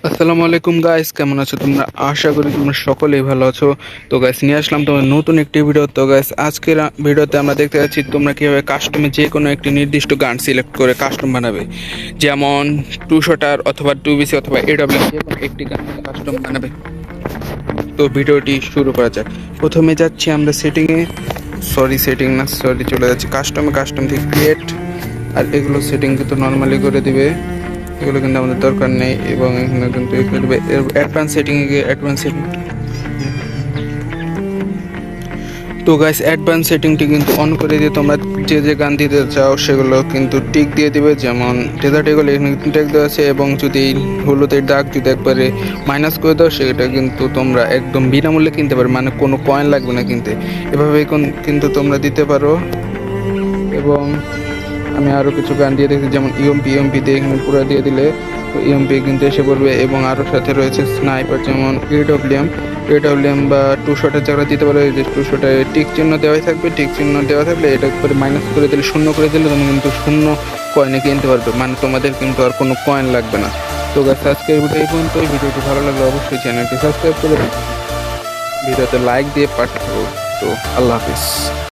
আসসালামু আলাইকুম গাইস কেমন আছো তোমরা? আশা করি তোমরা সকলেই ভালো আছো। তো গাইস নিয়ে আসলাম তোমার নতুন একটি ভিডিও তো গাইস আজকের ভিডিওতে আমরা দেখতে যাচ্ছি তোমরা কীভাবে কাস্টমে যে কোনো একটি নির্দিষ্ট গান সিলেক্ট করে কাস্টম বানাবে। যেমন টু শটার অথবা টু বিসি অথবা এডব্লিউ যে কোনো একটি গান কাস্টম বানাবে। তো ভিডিওটি শুরু করা যাক। প্রথমে যাচ্ছি আমরা সেটিংয়ে সরি সেটিং না সরি চলে যাচ্ছি। কাস্টমে কাস্টম থেকে ক্রিয়েট আর এগুলো সেটিং কিন্তু নর্মালি করে দিবে। এগুলো কিন্তু আমাদের দরকার নেই এবং এখানে কিন্তু অ্যাডভান্স সেটিংয়ে গিয়ে অ্যাডভান্স সেটিং তো গাইস অ্যাডভান্স সেটিংটি কিন্তু অন করে দিয়ে তোমরা যে যে গান দিতে চাও সেগুলো কিন্তু টিক দিয়ে দিবে। যেমন ডেজার্ট এগুলো এখানে টিক দেওয়া আছে এবং যদি হলুদের দাগ যদি একবারে মাইনাস করে দাও, সেটা কিন্তু তোমরা একদম বিনামূল্যে কিনতে পারো মানে কোনো কয়েন লাগবে না কিনতে। এভাবে কিন্তু তোমরা দিতে পারো। এবং আমি আরও কিছু গান দিয়ে দেখছি, যেমন ইএমপি ইএমপি দিয়ে এখানে পুরো দিয়ে দিলে। ইএমপি কিন্তু এসে পড়বে এবং আরও সাথে রয়েছে স্নাইপার যেমন এডব্লিউএম এডব্লিউএম বা টু শটের জায়গা দিতে পারো যে টু শটে টিক চিহ্ন দেওয়াই থাকবে টিক চিহ্ন দেওয়া থাকলে এটা করে মাইনাস করে দিলে, শূন্য করে দিলে তুমি কিন্তু শূন্য কয়েনে কিনতে পারবে। মানে তোমাদের কিন্তু আর কোনো কয়েন লাগবে না। তো গাছ আজকের ভিডিও এই পর্যন্ত ভিডিওটি ভালো লাগলে অবশ্যই চ্যানেলটি সাবস্ক্রাইব করে ভিডিওতে লাইক দিয়ে পাঠাবো তো আল্লাহ হাফিজ।